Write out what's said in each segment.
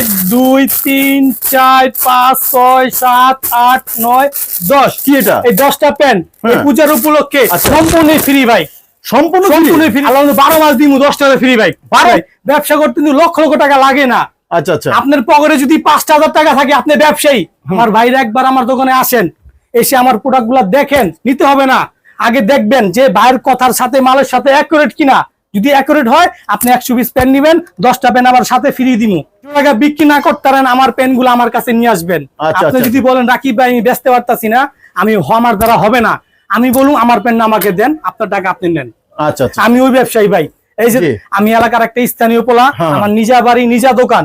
এক দুই তিন চার পাঁচ ছয় সাত আট নয় দশ। কি এটা? এই দশটা এই হ্যাঁ। পূজার উপলক্ষে আচ্ছা। সম্পূর্ণ ফ্রি ভাই। সম্পূর্ণ সম্পূর্ণ ফ্রি বারো মাস দিমু দশ টাকা ফ্রি ভাই। বারো? ব্যবসা করতে কিন্তু লক্ষ লক্ষ টাকা লাগে না। আচ্ছা আচ্ছা। আপনার পকেটে যদি পাঁচটা হাজার টাকা থাকে আপনি ব্যবসায়ী। আমার ভাইরা একবার আমার দোকানে আসেন এসে আমার প্রোডাক্টগুলা দেখেন নিতে হবে না। আগে দেখবেন যে ভাইয়ের কথার সাথে মালের সাথে অ্যাকুরেট কিনা। যদি অ্যাকুরেট হয় আপনি একশো পিস পেন নিবেন দশটা পেন আবার সাথে ফ্রি দিমু। টাকা বিক্রি না করতে পারেন আমার পেনগুলো আমার কাছে নিয়ে আসবেন। আচ্ছা, আপনি আচ্ছা। যদি বলেন রাকিব ভাই আমি বেচতে পারতাছি না আমি আমার দ্বারা হবে না। আমি বলুন আমার পেন আমাকে দেন আপনার টাকা আপনি নেন। আচ্ছা আচ্ছা। আমি ওই ব্যবসায়ী ভাই। এই যে আমি এলাকার একটা স্থানীয় পোলা হ্যাঁ। আমার নিজা বাড়ি নিজা দোকান।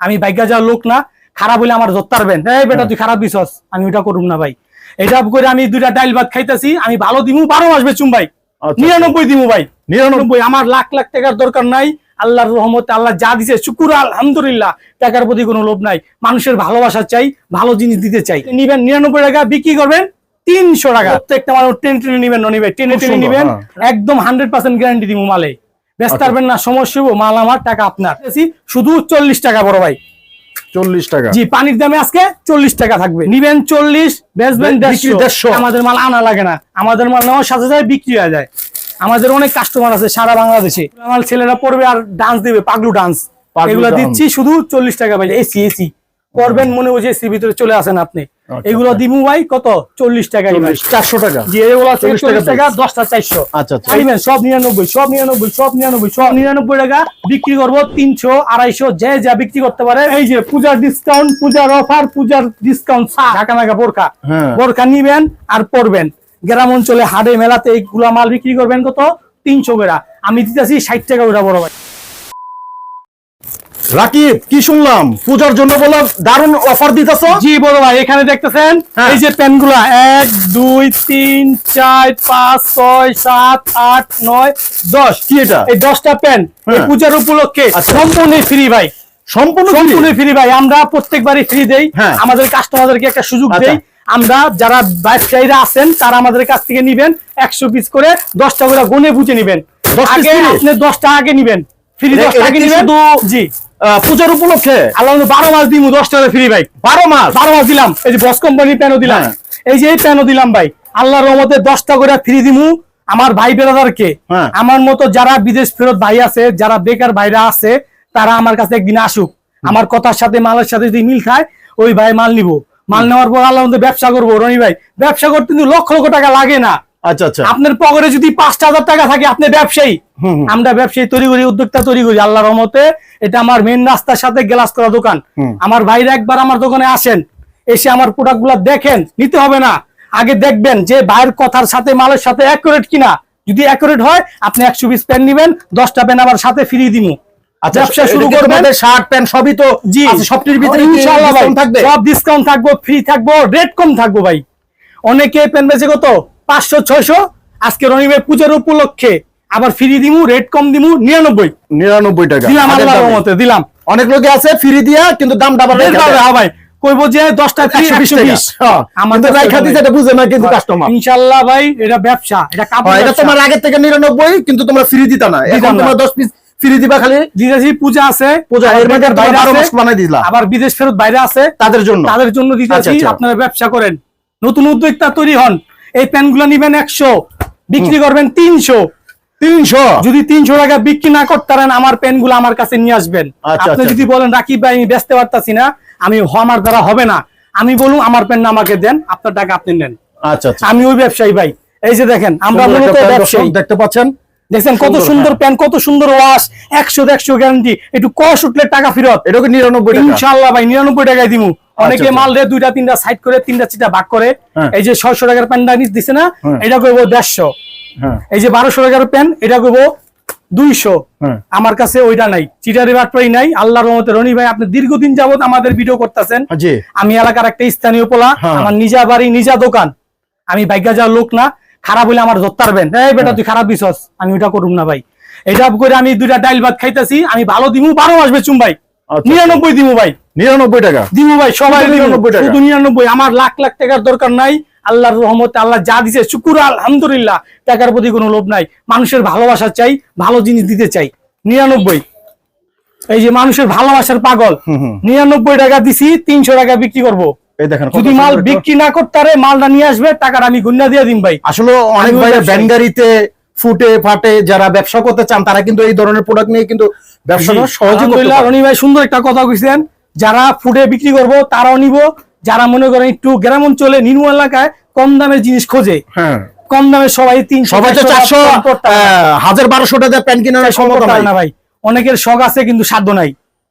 আমি বাইকা যাওয়ার লোক না খারাপ হলে আমার ধরতে পারবেন এই বেটা। তুই খারাপ দিছস আমি ওটা করুম না ভাই। এটা করে আমি দুইটা ডাইল ভাত খাইতেছি আমি ভালো দিমু বারো ভাই। আচ্ছা। নিরানব্বই দিব ভাই। নিরানব্বই? আমার লাখ লাখ টাকার দরকার নাই। আল্লাহর রহমতে আল্লাহ যা দিছে শুকুর আলহামদুলিল্লাহ। টাকার প্রতি কোনো লোভ নাই। মানুষের ভালোবাসা চাই ভালো জিনিস দিতে চাই। নিবেন নিরানব্বই টাকা বিক্রি করবেন তিনশো টাকা। প্রত্যেকটা মানুষ টেনে টেনে নিবেন নিবে টেনে টেনে নিবেন। হ্যাঁ। একদম হান্ড্রেড পার্সেন্ট গ্যারান্টি দিব মালে। ব্যস্ত আচ্ছা। পারবেন না সমস্যা মাল আমার টাকা আপনার। শুধু চল্লিশ টাকা বড় ভাই। চল্লিশ টাকা। জি পানির দামে আজকে চল্লিশ টাকা থাকবে। নিবেন চল্লিশ বেচবেন দেড়শো। আমাদের মাল আনা লাগে না। আমাদের মাল নেওয়ার সাথে সাথে বিক্রি হয়ে যায়। আমাদের অনেক কাস্টমার আছে সারা বাংলাদেশে। আমার ছেলেরা পড়বে আর ডান্স দিবে পাগলু ডান্স এগুলো দিচ্ছি শুধু চল্লিশ টাকা। পাই এসি এসি করবেন মনে হচ্ছে এসির ভিতরে চলে আসেন আপনি। আচ্ছা, এগুলো আচ্ছা। দিমু ভাই কত? চল্লিশ টাকা চারশো টাকা। জি এগুলো 40 টাকা চল্লিশ টাকা দশটা চারশো। আচ্ছা আচ্ছা। সব নিরানব্বই সব নিরানব্বই সব নিরানব্বই সব নিরানব্বই টাকা বিক্রি করব তিনশো আড়াইশো যে যা বিক্রি করতে পারে। এই যে পূজার ডিসকাউন্ট পূজার অফার পূজার ডিসকাউন্ট ঢাকা নাকা বোরকা হ্যাঁ। বোরকা নিবেন আর পরবেন। গ্রাম অঞ্চলে হাটে মেলাতে এইগুলা মাল বিক্রি করবেন কত? তিনশো করে। আমি দিতেছি ষাট টাকা ওটা বড় ভাই। রাকিব কি শুনলাম? পূজার জন্য বলো দারুণ অফার দিতেছ? জি বড় ভাই এখানে দেখতেছেন? হ্যাঁ। এই যে পেনগুলা এক দুই তিন চার পাঁচ ছয় সাত আট নয় দশ। কি এটা? এই দশটা পেন এই হ্যাঁ। পূজার উপলক্ষে আচ্ছা। সম্পূর্ণ ফ্রি ভাই। সম্পূর্ণ সম্পূর্ণ ফ্রি ভাই আমরা প্রত্যেকবারই ফ্রি দেই। হ্যাঁ। আমাদের কাস্টমারদেরকে একটা সুযোগ আচ্ছা। দেই। আমরা যারা ব্যবসায়ীরা আছেন তারা আমাদের কাছ থেকে নিবেন একশো পিস করে দশটা করে গুনে বুঝে নিবেন। 10 piece আগে আপনি দশটা আগে নিবেন। ফ্রি দশটা আগে নিবেন? জি। পূজার উপলক্ষে আল্লাহ বারো মাস দিমু দশ টাকা ফ্রি ভাই বারো মাস বারো মাস দিলাম। এই যে বস কোম্পানির প্যানও দিলাম। হ্যাঁ। এই যে এই প্যানও দিলাম ভাই আল্লাহর রহমতে দশটা করে ফ্রি দিমু। আমার ভাই বেড়াদারকে। হ্যাঁ। আমার মতো যারা বিদেশ ফেরত ভাই আছে যারা বেকার ভাইরা আছে তারা আমার কাছে একদিন আসুক। আমার কথার সাথে মালের সাথে যদি মিল খায় ওই ভাই মাল নিব। মাল নেওয়ার পর আল্লাহ ব্যবসা করব। রনি ভাই ব্যবসা করতে কিন্তু লক্ষ লক্ষ টাকা লাগে না। আচ্ছা আচ্ছা। আপনার পকেটে যদি পাঁচটা হাজার টাকা থাকে আপনি ব্যবসায়ী। আমরা ব্যবসায়ী তৈরি করি উদ্যোক্তা তৈরি করি আল্লাহ রহমতে। এটা আমার মেন রাস্তার সাথে গ্লাস করা দোকান। আমার ভাইরা একবার আমার দোকানে আসেন এসে আমার প্রোডাক্ট দেখেন নিতে হবে না। আগে দেখবেন যে ভাইয়ের কথার সাথে মালের সাথে অ্যাকুরেট কিনা। যদি অ্যাকুরেট হয় আপনি একশো পিস পেন নিবেন দশটা পেন আবার সাথে ফ্রি দিমু। আচ্ছা ব্যবসা শুরু করবেন। শার্ট প্যান্ট সবই তো জি। সবটির ভিতরে ইনশাআল্লাহ ভাই, সব ডিসকাউন্ট থাকব ফ্রি থাকব রেট কম থাকব ভাই। অনেকে পেন বেচে কত? পাঁচশো ছয়শো। আজকে রনিবে পূজার উপলক্ষে আবার ফ্রি দিমু রেট কম দিমু নিরানব্বই। নিরানব্বই টাকা। দিলাম আল্লাহর দামে। দিলাম। অনেক লোকে আছে ফ্রি দিয়া কিন্তু পাবে, দেয়। হ্যাঁ ভাই। কইবো যে দশটা হ্যাঁ, দিছে এটা বুঝে না কিন্তু কাস্টমার ইনশাল্লাহ ভাই এটা ব্যবসা এটা কাপড় এটা তোমার আগের থেকে নিরানব্বই কিন্তু তোমরা ফ্রি দিতা না। এখন তোমরা দশ পিস ফ্রি দিবা খালি। দিতেছি পূজা আছে। পূজা এর মধ্যে বাইরে বানাই দিলা। আবার বিদেশ ফেরত বাইরে আছে। তাদের জন্য। তাদের জন্য আচ্ছা, দিতেছি আচ্ছা। আপনারা ব্যবসা করেন। নতুন উদ্যোক্তা তৈরি হন। এই প্যান্টগুলো নিবেন একশো বিক্রি করবেন তিনশো। তিনশো? যদি তিনশো টাকা বিক্রি না করতে পারেন আমার পেনগুলো আমার কাছে নিয়ে আসবেন। আচ্ছা, আপনি আচ্ছা। যদি বলেন রাকিব ভাই আমি বেচতে পারতাছি না আমি হ- আমার দ্বারা হবে না। আমি বলুন আমার পেন আমাকে দেন আপনার টাকা আপনি নেন। আচ্ছা আচ্ছা। আমি ওই ব্যবসায়ী ভাই। এই যে দেখেন আমরা মূলত ব্যবসায়ী। দেখতে পাচ্ছেন? দেখছেন কত সুন্দর, হ্যাঁ। প্যান কত সুন্দর ওয়াশ একশো একশো গ্যারান্টি একটু কষ উঠলে টাকা ফেরত এটাকে নিরানব্বই ইনশাল্লাহ ভাই নিরানব্বই টাকায় দিমু অনেকে আচ্ছা। মাল রে দুইটা তিনটা সাইড করে তিনটা চিটা ভাগ করে হ্যাঁ। এই যে ছয়শো টাকার প্যান্টটা নিচ দিছে না হ্যাঁ। এটা করব দেড়শো এই যে বারোশো টাকার প্যান্ট এটা করব দুইশো। আমার কাছে ওইটা নাই চিটারি বাটপাই নাই আল্লাহ রহমতে রনি ভাই আপনি দীর্ঘদিন যাবত আমাদের ভিডিও করতেছেন আমি এলাকার একটা স্থানীয় পোলা। আমার নিজা বাড়ি নিজা দোকান আমি বাইকা যাওয়ার লোক না খারাপ হলে আমার ধরতে পারবেন এই বেটা তুই খারাপ দিছস। আমি ওটা করুম না ভাই। এটা করে আমি দুইটা ডাইল ভাত খাইতেছি। আমি ভালো দিমু বারো মাস বেচুম ভাই। আচ্ছা। নিরানব্বই দিমু ভাই। নিরানব্বই টাকা? দিমু ভাই সবাই 99 টাকা। শুধু নিরানব্বই। আমার লাখ লাখ টাকার দরকার নাই। আল্লাহর রহমতে আল্লাহ যা দিছে শুকুর আলহামদুলিল্লাহ। টাকার প্রতি কোনো লোভ নাই। মানুষের ভালোবাসা চাই ভালো জিনিস দিতে চাই। নিরানব্বই। এই যে মানুষের ভালোবাসার পাগল। নিরানব্বই টাকা দিছি তিনশো টাকা বিক্রি করব। যদি মাল বিক্রি না করতে মালটা নিয়ে আসবে টাকাটা আমি গুন্না দিয়ে দিন ভাই। আসলে অনেক ভাই ব্যবসায়ী। ফুটে ফাটে যারা ব্যবসা করতে চান তারা কিন্তু এই ধরনের প্রোডাক্ট নিয়ে কিন্তু ব্যবসা সহজে করতে আলহামদুলিল্লাহ পারে। রনি ভাই সুন্দর একটা কথা কইছেন। যারা ফুডে বিক্রি করব তারাও নিব। যারা মনে করেন একটু গ্রাম অঞ্চলে নিম্ন এলাকায় কম দামের জিনিস খোঁজে হ্যাঁ। কম দামে সবাই তিনশো সবাই তো চারশো হাজার বারোশো টাকা প্যান্ট কেনার না ভাই। অনেকের শখ আছে কিন্তু সাধ্য নাই।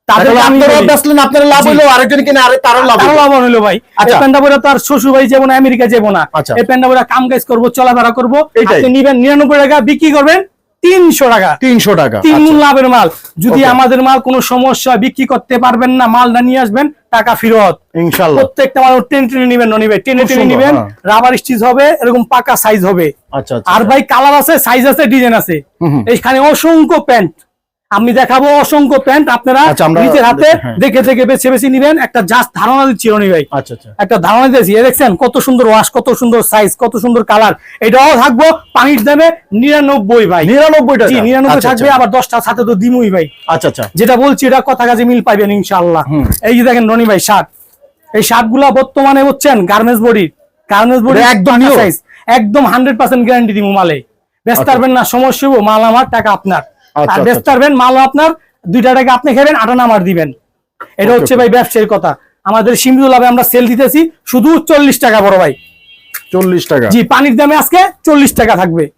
তাদের তাহলে আমি আপনারাও বলি, বেচলেন আপনার লাভ হলো আরেকজন কিনে আরে তারও লাভ লাভ হলো ভাই। আচ্ছা। এই প্যান্টা তার শ্বশুর ভাই যাব না আমেরিকা যাব না। আচ্ছা। এই কাম কাজ করব চলাফেরা করব। নিবেন নিরানব্বই টাকা বিক্রি করবেন তিনশো টাকা। তিনশো টাকা। তিন আচ্ছা। লাভের মাল। যদি আমাদের মাল কোনো সমস্যা হয়, বিক্রি করতে পারবেন না মালটা নিয়ে আসবেন টাকা ফেরত। ইনশাল্লাহ। প্রত্যেকটা মাল টেনে টেনে নিবেন টেনে খুব টেনে নিবেন হ্যাঁ। রাবার স্টিচ হবে এরকম পাকা সাইজ হবে। আচ্ছা আচ্ছা আর ভাই কালার আছে সাইজ আছে ডিজাইন আছে। এইখানে অসংখ্য প্যান্ট আমি দেখাবো অসংখ্য প্যান্ট আপনারা আচ্ছা, নিজের হাতে হ্যাঁ। দেখে দেখে বেছে বেছে নিবেন। একটা জাস্ট ধারণা দিচ্ছি রনি ভাই। আচ্ছা আচ্ছা। একটা ধারণা দিয়েছি দেখছেন কত সুন্দর ওয়াশ কত সুন্দর সাইজ কত সুন্দর কালার এটাও থাকব পানির দামে নিরানব্বই ভাই। নিরানব্বই টাকা। জি নিরানব্বই থাকবে। আবার দশটার সাথে তো দিমুই ভাই। আচ্ছা আচ্ছা। যেটা বলছি এটা কথা কাজে মিল পাইবেন ইনশাআল্লাহ। হুম। এই যে দেখেন রনি ভাই শার্ট এই শার্টগুলা বর্তমানে হচ্ছেন গার্মেন্টস বডি গার্মেন্টস বডি একদম সাইজ একদম হান্ড্রেড পার্সেন্ট গ্যারান্টি দিব মালে। ব্যস্ত। পারবেন না সমস্যা মাল আমার টাকা আপনার। আর আচ্ছা, ব্যস্ত পারবেন মাল আপনার দুইটা টাকা আপনি খাবেন আটা আমার দিবেন। এটা হচ্ছে ভাই ব্যবসায়ীর কথা। আমাদের সীমিত লাভে আমরা সেল দিতেছি শুধু চল্লিশ টাকা বড় ভাই। চল্লিশ টাকা। জি পানির দামে আজকে চল্লিশ টাকা থাকবে।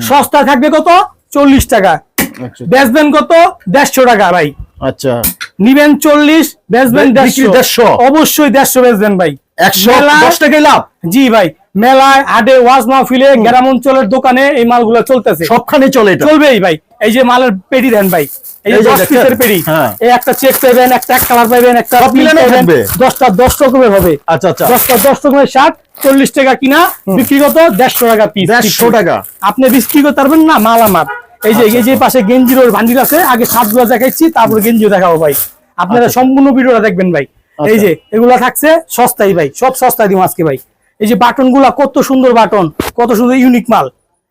সস্তা থাকবে কত? চল্লিশ টাকা। আচ্ছা, বেচবেন কত? দেড়শো টাকা ভাই। আচ্ছা। নিবেন চল্লিশ বেচবেন দেড়শো। অবশ্যই দেড়শো বেচবেন ভাই। একশো মেলায়- দশ টাকাই লাভ। জি ভাই মেলায় হাটে ওয়াজ মাহফিলে গ্রাম অঞ্চলের দোকানে এই মালগুলো চলতেছে। সবখানে চলে চলবেই ভাই। এই যে মালের পেটি দেন ভাই এই যে এই যে দশ দেখছেন? পিসের পেটি হ্যাঁ। এই একটা চেক পাবেন একটা এক কালার পাবেন একটা সব মিলানো থাকবে? দশটা দশ রকমের হবে। আচ্ছা আচ্ছা। দশটা দশ রকমের শার্ট চল্লিশ টাকা কিনা বিক্রি কত দেড়শো টাকা পিস দেড়শো টাকা। আপনি বিক্রি করতে পারবেন না মাল আমার এই যে এই যে পাশে গেঞ্জির ভান্ডিল আছে আগে শার্টগুলো দেখাচ্ছি তারপর গেঞ্জিও দেখাবো ভাই। আপনারা সম্পূর্ণ ভিডিওটা দেখবেন ভাই। এই যে এগুলা থাকছে সস্তাই ভাই সব সস্তায় দিব আজকে ভাই। এই যে বাটনগুলা কত সুন্দর বাটন কত সুন্দর ইউনিক মাল।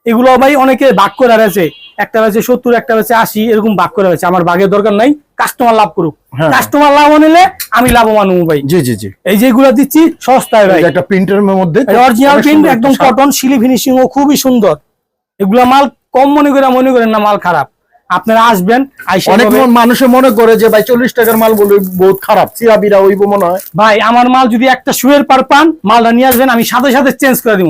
এগুলো ভাই অনেকে ভাগ করে রয়েছে একটা রয়েছে সত্তর একটা রয়েছে আশি এরকম ভাগ করে রয়েছে আমার ভাগের দরকার নাই কাস্টমার লাভ করুক। হ্যাঁ। কাস্টমার লাভ নিলে আমি লাভবান হব ভাই। জি জি জি। এই যে এগুলা দিচ্ছি সস্তায় ভাই। একটা প্রিন্টের মধ্যে অরিজিনাল প্রিন্ট একদম কটন সিলি ফিনিশিং ও খুবই সুন্দর। এগুলা মাল কম মনে করে মনে করেন না মাল খারাপ। আপনারা আসবেন অনেক। মানুষে মনে করে যে ভাই চল্লিশ টাকার মাল বলে বহুত খারাপ চিরা বিরা হইব মনে হয়। ভাই আমার মাল যদি একটা শুয়ের পার পান মালটা নিয়ে আসবেন আমি সাথে সাথে চেঞ্জ করে দিব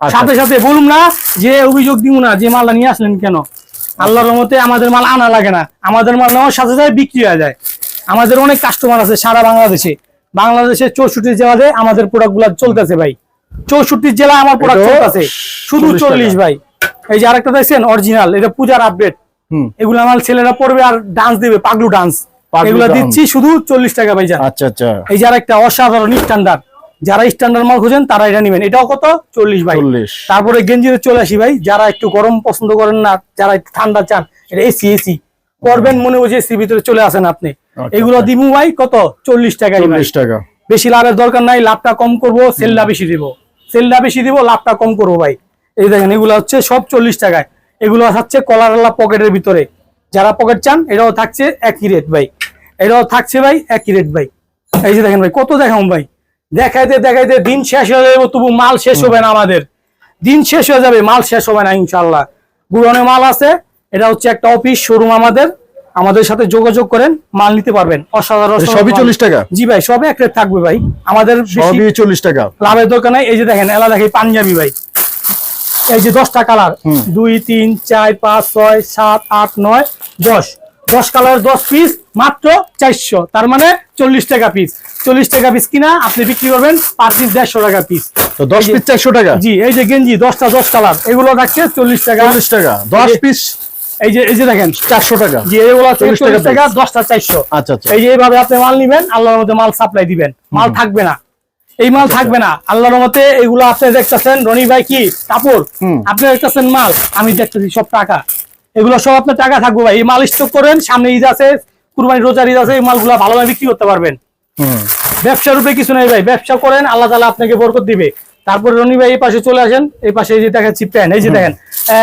আচ্ছা। সাথে সাথে বলুন না যে অভিযোগ দিব না যে মালটা নিয়ে আসলেন কেন? আল্লাহর রহমতে আমাদের মাল আনা লাগে না। আমাদের মাল নেওয়ার সাথে সাথে বিক্রি হয়ে যায়। আমাদের অনেক কাস্টমার আছে সারা বাংলাদেশে। বাংলাদেশে চৌষট্টি জেলাতে আমাদের প্রোডাক্টগুলা চলতেছে ভাই। চৌষট্টি জেলায় আমার প্রোডাক্ট চলতেছে। শুধু চল্লিশ ভাই। এই যে আরেকটা দেখছেন অরিজিনাল এটা পূজার আপডেট হুম। এগুলো আমার ছেলেরা পড়বে আর ডান্স দিবে পাগলু ডান্স এগুলো দিচ্ছি শুধু চল্লিশ টাকা ভাই আচ্ছা আচ্ছা। এই যে আরেকটা অসাধারণ স্ট্যান্ডার্ড যারা স্ট্যান্ডার্ড মাল খুঁজেন তারা এটা নেবেন। এটাও কত? চল্লিশ ভাই। তারপরে গেঞ্জিতে চলে আসি ভাই। যারা একটু গরম পছন্দ করেন না যারা একটু ঠান্ডা চান এটা এসি এসি করবেন মনে হচ্ছে এসির ভিতরে চলে আসেন আপনি। আচ্ছা, এগুলো আচ্ছা। দিমু ভাই কত? চল্লিশ টাকা চল্লিশ টাকা। বেশি লাভের দরকার নাই লাভটা কম করব সেলটা বেশি দিব। সেলটা বেশি দিব লাভটা কম করব ভাই। এই দেখেন এগুলো হচ্ছে সব চল্লিশ টাকায়। এগুলো থাকছে কলারওয়ালা পকেটের ভিতরে। যারা পকেট চান এটাও থাকছে একই রেট ভাই। এটাও থাকছে ভাই একই রেট ভাই। এই যে দেখেন ভাই কত দেখাম ভাই? দেখাইতে দেখাইতে দিন শেষ হয়ে যাবে তবু মাল শেষ হবে না আমাদের। দিন শেষ হয়ে যাবে মাল শেষ হবে না ইনশাল্লাহ গুড়নে মাল আছে এটা হচ্ছে একটা অফিস শোরুম আমাদের। আমাদের সাথে যোগাযোগ করেন মাল নিতে পারবেন। অসাধারণ সবই চল্লিশ টাকা? জি ভাই সব এক রেট থাকবে ভাই। আমাদের সবই চল্লিশ টাকা। লাভের দরকার নাই। এই যে দেখেন এলা দেখে পাঞ্জাবি ভাই। এই যে দশটা কালার। দুই তিন চার পাঁচ ছয় সাত আট নয় দশ। দশ কালার দশ পিস মাত্র চারশো তার মানে চল্লিশ টাকা পিস চল্লিশ টাকা পিস কিনা আপনি বিক্রি করবেন পার পিস দেড়শো টাকা পিস তো দশ পিস চারশো টাকা? জি এই যে গেঞ্জি দশটা দশ কালার এগুলো থাকছে চল্লিশ টাকা। চল্লিশ টাকা। দশ পিস এই যে এই যে দেখেন চারশো টাকা। জি এগুলো হচ্ছে 40 টাকা চল্লিশ টাকা দশটা চারশো। আচ্ছা আচ্ছা। এই যে এইভাবে আপনি মাল নিবেন আল্লাহর মধ্যে মাল সাপ্লাই দিবেন। মাল থাকবে না। এই মাল থাকবে না। আল্লাহর মতে এগুলো আপনি দেখতেছেন রনি ভাই কি? কাপড়। আপনি দেখতেছেন মাল আমি দেখতেছি সব টাকা। এগুলো সব আপনার টাকা থাকবে ভাই। এই মাল স্টক করেন সামনে ঈদ আছে কুরবানি রোজার ঈদ আছে এই মালগুলো ভালোভাবে বিক্রি করতে পারবেন। ব্যবসার রূপে কিছু নেই ভাই ব্যবসা করেন আল্লাহ তালা আপনাকে বরকত দিবে। তারপরে রনি ভাই এই পাশে চলে আসেন এই পাশে এই যে দেখাচ্ছি প্যান এই যে দেখেন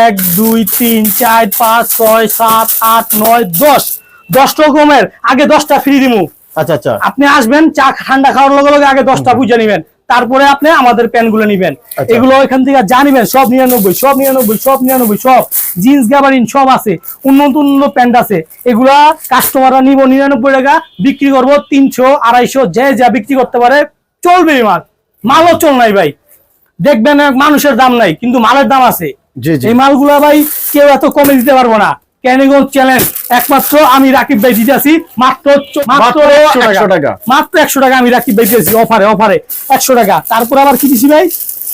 এক দুই তিন চার পাঁচ ছয় সাত আট নয় দশ। দশ রকমের আগে দশটা ফ্রি দিমু। আচ্ছা আচ্ছা। আপনি আসবেন চা ঠান্ডা খাওয়ার লগে লগে আগে দশটা বুঝে নিবেন। তারপরে আপনি আমাদের প্যান্টগুলো নিবেন। আচ্ছা। এগুলো এখান থেকে জানিবেন সব নিরানব্বই সব নিরানব্বই সব নিরানব্বই সব। জিন্স গ্যাবারিন সব আছে। উন্নত উন্নত প্যান্ট আছে। এগুলা কাস্টমাররা নিব নিরানব্বই টাকা বিক্রি করব তিনশো আড়াইশো যে যা বিক্রি করতে পারে চলবে মাল। মালও চল নাই ভাই। দেখবেন মানুষের দাম নাই কিন্তু মালের দাম আছে। এই মালগুলা ভাই কেউ এত কমে দিতে পারব না। ক্যানিগঞ্জ চ্যালেঞ্জ একমাত্র আমি রাকিব ভাই দিতেছি মাত্র মাত্র মাত্র 100 100 টাকা। মাত্র একশো টাকা আমি রাকিব ভাই দিয়েছি অফারে অফারে। একশো টাকা। তারপর আবার কি দিছি ভাই?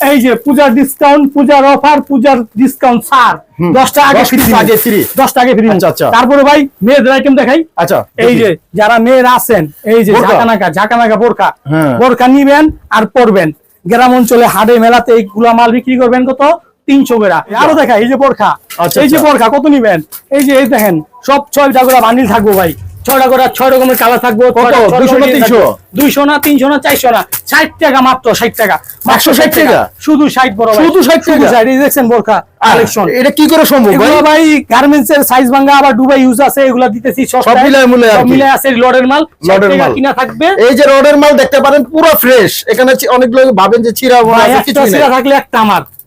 এই যে পূজার ডিসকাউন্ট পূজার অফার পূজার ডিসকাউন্ট ছাড়। দশটা আগে 10 ফ্রি আগে free। দশটা আগে ফ্রি আচ্ছা, আচ্ছা। তারপরে ভাই মেয়েদের আইটেম দেখাই। আচ্ছা এই যে যারা মেয়েরা আছেন এই যে ঝাঁকানাকা ঝাঁকানাকা বোরকা হ্যাঁ। বোরকা নিবেন আর পরবেন। গ্রাম অঞ্চলে হাটে মেলাতে এইগুলা মাল বিক্রি করবেন কত? তিনশো করে আরও দেখা এই যে পরখা। আচ্ছা, এই যে পরখা কত নিবেন? এই যে এই দেখেন সব ছয়টা করে বান্ডিল থাকব ভাই। ছয়টা করে ছয় রকমের কালার থাকব কত? 200 না 300? দুইশো না তিনশো না চারশো না ষাট টাকা মাত্র ষাট টাকা। মাত্র 160 টাকা? শুধু ষাট বড় শুধু 60 টাকা? 60 দেখছেন বোরখা কালেকশন এটা কি করে সম্ভব ভাই? গার্মেন্টস এর সাইজ ভাঙা আবার দুবাই ইউজ আছে এগুলা দিতেছি সব মিলায় মিলায় সব মিলায় আছে লডের মাল। লডের মাল মাল। কিনা থাকবে। এই যে মাল দেখতে পারেন পুরো ফ্রেশ এখানে চি- অনেক লোক ভাবেন যে বোনা আছে, থাকলে একটা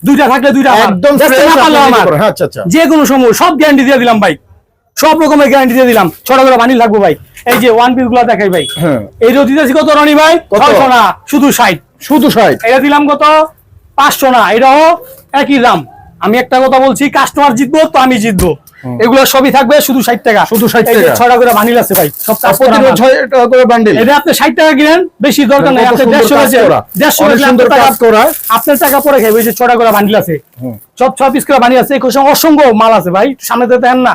দুইটা থাকলে দুইটা একদম না আমার? আচ্ছা আচ্ছা। যে কোনো সময় সব গ্যারান্টি দিয়ে দিলাম ভাই। সব রকমের গ্যারান্টি দিয়ে দিলাম। ছোট করে বানিয়ে লাগবো ভাই। এই যে ওয়ান পিসগুলা দেখাই ভাই। হ্যাঁ। এই রোদ দিতেছি কত রনি ভাই? কত? ছয়শো না শুধু ষাট। শুধু ষাট? এটা দিলাম কত? পাঁচশো না এটাও একই দাম। আমি একটা কথা বলছি কাস্টমার জিতবো তো আমি জিতবো। এগুলো সবই থাকবে শুধু ষাট টাকা। শুধু 60 এই যে টাকা। করে বানিল আছে ভাই সব টাকা করে বান্ডিল এটা আপনি ষাট টাকা কিনেন বেশি দরকার নেই। আপনি দেড়শো দেড়শো বেচলে সুন্দর আপনার টাকা পরে খাইবে যে ছটা করে বান্ডিল আছে। সব ছ পিস করে বানিয়ে আছে অসংখ্য মাল আছে ভাই। সামনে তো দেন না।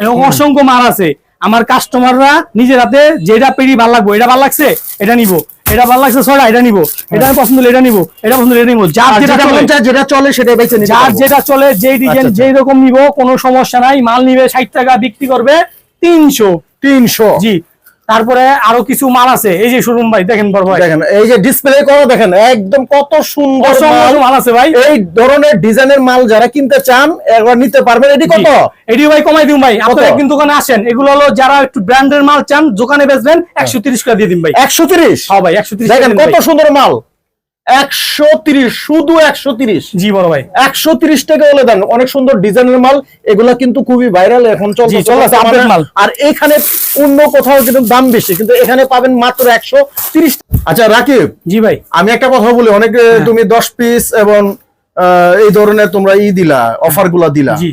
এবং অসংখ্য মাল আছে। আমার কাস্টমাররা নিজের হাতে যেটা পেরি ভালো লাগবো এটা ভালো লাগছে এটা নিবো। এটা ভালো লাগছে ছড়া এটা নিবো। এটা আমি পছন্দ এটা নিবো। এটা পছন্দ এটা নিবো। যার যেটা যেটা চলে যেটা চলে সেটা বেছে নিবো যার যেটা চলে যেই ডিজাইন আচ্ছা, আচ্ছা। যেই রকম নিবো কোনো সমস্যা নাই। মাল নিবে ষাট টাকা বিক্রি করবে তিনশো। তিনশো। জি। তারপরে আরও কিছু মাল আছে। এই যে শোরুম ভাই দেখেন বড় ভাই। দেখেন এই যে ডিসপ্লে করা দেখেন একদম কত সুন্দর মাল। আছে ভাই। এই ধরনের ডিজাইনের মাল যারা কিনতে চান একবার নিতে পারবেন। এটি কত? এটি ভাই কমাই দিন ভাই। আপনারা? একদিন দোকানে আসেন এগুলো হলো যারা একটু ব্র্যান্ডের মাল চান দোকানে বেচবেন একশো তিরিশ করে দিয়ে দিন ভাই। একশো তিরিশ? হ্যাঁ ভাই একশো তিরিশ দেখেন কত সুন্দর মাল। একশো তিরিশ শুধু একশো তিরিশ। জি বড় ভাই। একশো তিরিশ টাকা হলে দেন অনেক সুন্দর ডিজাইনের মাল এগুলা কিন্তু খুবই ভাইরাল এখন চলছে জি, চলতেছে, update মাল। আর এখানে অন্য কোথাও কিন্তু দাম বেশি কিন্তু এখানে পাবেন মাত্র একশো তিরিশ আচ্ছা রাকিব। জি ভাই। আমি একটা কথা বলি অনেক হ্যাঁ। তুমি দশ পিস এবং আহ, এই ধরনের তোমরা ই দিলা অফারগুলা দিলা। জি।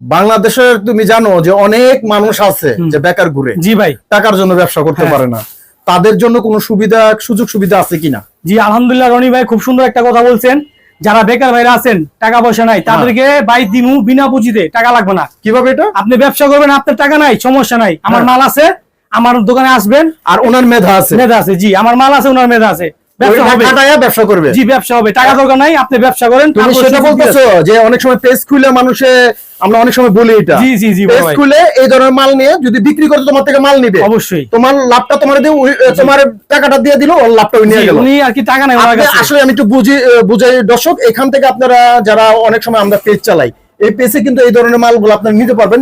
বাংলাদেশের তুমি জানো যে অনেক মানুষ আছে যে বেকার ঘুরে। জি ভাই। টাকার জন্য ব্যবসা করতে হ্যাঁ। পারে না। তাদের জন্য কোনো সুবিধা সুযোগ সুবিধা আছে কিনা? জি আলহামদুলিল্লাহ রনি ভাই খুব সুন্দর একটা কথা বলছেন। যারা বেকার ভাইরা আছেন টাকা পয়সা নাই তাদেরকে বাই দিমু বিনা পুঁজিতে টাকা লাগবে না। কীভাবে এটা? আপনি ব্যবসা করবেন আপনার টাকা নাই সমস্যা নাই। আমার হ্যাঁ। মাল আছে আমার দোকানে আসবেন। আর ওনার মেধা আছে। মেধা আছে জি আমার মাল আছে ওনার মেধা আছে। ব্যবসা করবে জি ব্যবসা হবে। টাকা দরকার নাই আপনি ব্যবসা করেন তুমি সেটা বলতেছো যে অনেক সময় পেজ খুলে মানুষে আমরা অনেক সময় বলি এটা। জি, জি, জি, খুলে এই ধরনের মাল নিয়ে যদি বিক্রি করে তোমার থেকে মাল নিবে। অবশ্যই। তোমার লাভটা তোমার দিয়ে তোমার টাকাটা দিয়ে দিল ওর লাভটা নিয়ে গেল। উনি আর কি টাকা নেই আসলে আমি একটু বুঝি বুঝাই দর্শক এখান থেকে আপনারা যারা অনেক সময় আমরা পেজ চালাই এই পেজে কিন্তু এই ধরনের মালগুলো আপনারা নিতে পারবেন।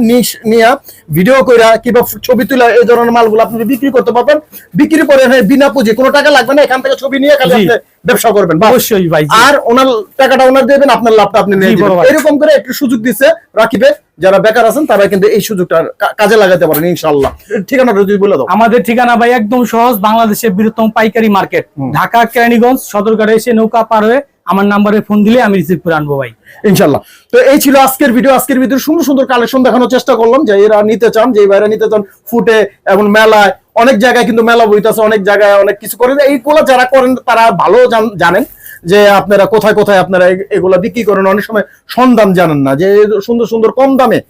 নিয়ে ভিডিও কইরা কিংবা ছবি তুলে এই ধরনের মালগুলো আপনি বিক্রি করতে পারবেন। বিক্রি করে বিনা পুঁজি কোনো টাকা লাগবে না এখান থেকে ছবি নিয়ে খালি আপনি ব্যবসা করবেন অবশ্যই ভাই আর ওনার টাকাটা ওনার দেবেন আপনার লাভটা আপনি নিয়ে। এরকম করে একটু সুযোগ দিচ্ছে রাখিবে যারা বেকার আছেন তারা কিন্তু এই সুযোগটা কাজে লাগাতে পারেন ইনশাল্লাহ ঠিকানাটা যদি বলে দাও। আমাদের ঠিকানা ভাই একদম সহজ বাংলাদেশের বৃহত্তম পাইকারি মার্কেট। ঢাকা কেরানীগঞ্জ সদরঘাটে এসে নৌকা পার হয়ে আমার নাম্বারে ফোন দিলে আমি রিসিভ করে আনব ভাই। ইনশাল্লাহ। তো এই ছিল আজকের ভিডিও আজকের ভিডিও সুন্দর সুন্দর কালেকশন দেখানোর চেষ্টা করলাম। যে এরা নিতে চান, যে বাইরে নিতে চান, ফুটে এবং মেলায়, অনেক জায়গায় কিন্তু মেলা বইতেছে, অনেক জায়গায় অনেক কিছু করেন। এইগুলো যারা করেন, তারা ভালো জান- জানেন যে আপনারা কোথায় কোথায় আপনারা এগুলা বিক্রি করেন। অনেক সময় সন্ধান জানেন না, যে সুন্দর সুন্দর কম দামে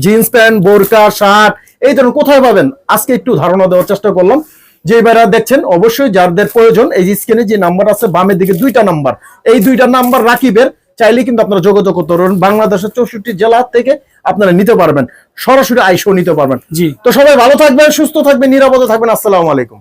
জিন্স প্যান্ট, বোরকা, শার্ট, এই ধরনের কোথায় পাবেন? আজকে একটু ধারণা দেওয়ার চেষ্টা করলাম। যে এবারে দেখছেন অবশ্যই যাদের প্রয়োজন এই যে স্ক্রিনে যে নাম্বার আছে বামের দিকে দুইটা নাম্বার এই দুইটা নাম্বার রাকিবের চাইলে কিন্তু আপনারা যোগাযোগ করতে পারবেন। বাংলাদেশের চৌষট্টি জেলা থেকে আপনারা নিতে পারবেন। সরাসরি আইসও নিতে পারবেন। জি। তো সবাই ভালো থাকবেন সুস্থ থাকবেন নিরাপদে থাকবেন। আসসালামু আলাইকুম।